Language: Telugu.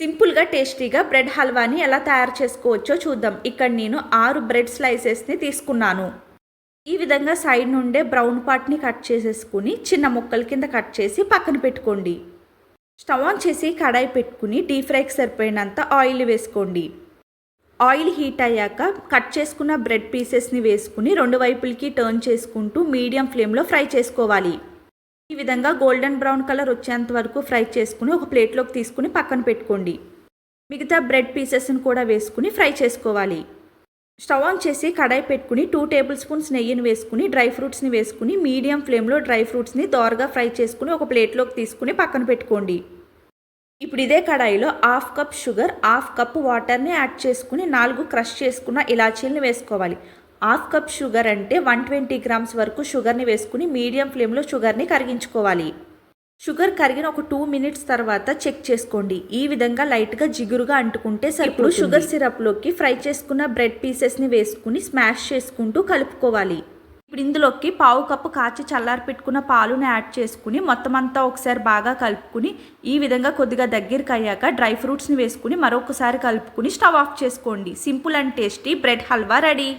సింపుల్గా టేస్టీగా బ్రెడ్ హల్వాని ఎలా తయారు చేసుకోవచ్చో చూద్దాం. ఇక్కడ నేను ఆరు బ్రెడ్ స్లైసెస్ని తీసుకున్నాను. ఈ విధంగా సైడ్ నుండే బ్రౌన్ పార్ట్ని కట్ చేసేసుకుని చిన్న ముక్కల కింద కట్ చేసి పక్కన పెట్టుకోండి. స్టవ్ ఆన్ చేసి కడాయి పెట్టుకుని డీప్ ఫ్రైకి సరిపోయినంత ఆయిల్ వేసుకోండి. ఆయిల్ హీట్ అయ్యాక కట్ చేసుకున్న బ్రెడ్ పీసెస్ని వేసుకుని రెండు వైపులకి టర్న్ చేసుకుంటూ మీడియం ఫ్లేమ్లో ఫ్రై చేసుకోవాలి. ఈ విధంగా గోల్డెన్ బ్రౌన్ కలర్ వచ్చేంత వరకు ఫ్రై చేసుకుని ఒక ప్లేట్లోకి తీసుకుని పక్కన పెట్టుకోండి. మిగతా బ్రెడ్ పీసెస్ని కూడా వేసుకుని ఫ్రై చేసుకోవాలి. స్టవ్ ఆన్ చేసి కడాయి పెట్టుకుని టూ టేబుల్ స్పూన్స్ నెయ్యిని వేసుకుని డ్రై ఫ్రూట్స్ని వేసుకుని మీడియం ఫ్లేమ్లో డ్రై ఫ్రూట్స్ని దోరగా ఫ్రై చేసుకుని ఒక ప్లేట్లోకి తీసుకుని పక్కన పెట్టుకోండి. ఇప్పుడు ఇదే కడాయిలో half cup sugar half cup వాటర్ని యాడ్ చేసుకుని నాలుగు క్రష్ చేసుకున్న ఇలాచీలను వేసుకోవాలి. హాఫ్ కప్ షుగర్ అంటే వన్ ట్వంటీ గ్రామ్స్ వరకు షుగర్ని వేసుకుని మీడియం ఫ్లేమ్లో షుగర్ని కరిగించుకోవాలి. షుగర్ కరిగిన ఒక టూ మినిట్స్ తర్వాత చెక్ చేసుకోండి. ఈ విధంగా లైట్గా జిగురుగా అంటుకుంటే సరిపోతుంది. షుగర్ సిరప్లోకి ఫ్రై చేసుకున్న బ్రెడ్ పీసెస్ని వేసుకుని స్మాష్ చేసుకుంటూ కలుపుకోవాలి. ఇప్పుడు ఇందులోకి పావు కప్పు కాచి చల్లారి పెట్టుకున్న పాలుని యాడ్ చేసుకుని మొత్తం అంతా ఒకసారి బాగా కలుపుకుని ఈ విధంగా కొద్దిగా దగ్గరికి అయ్యాక డ్రై ఫ్రూట్స్ని వేసుకుని మరొకసారి కలుపుకుని స్టవ్ ఆఫ్ చేసుకోండి. Simple and tasty bread halwa ready.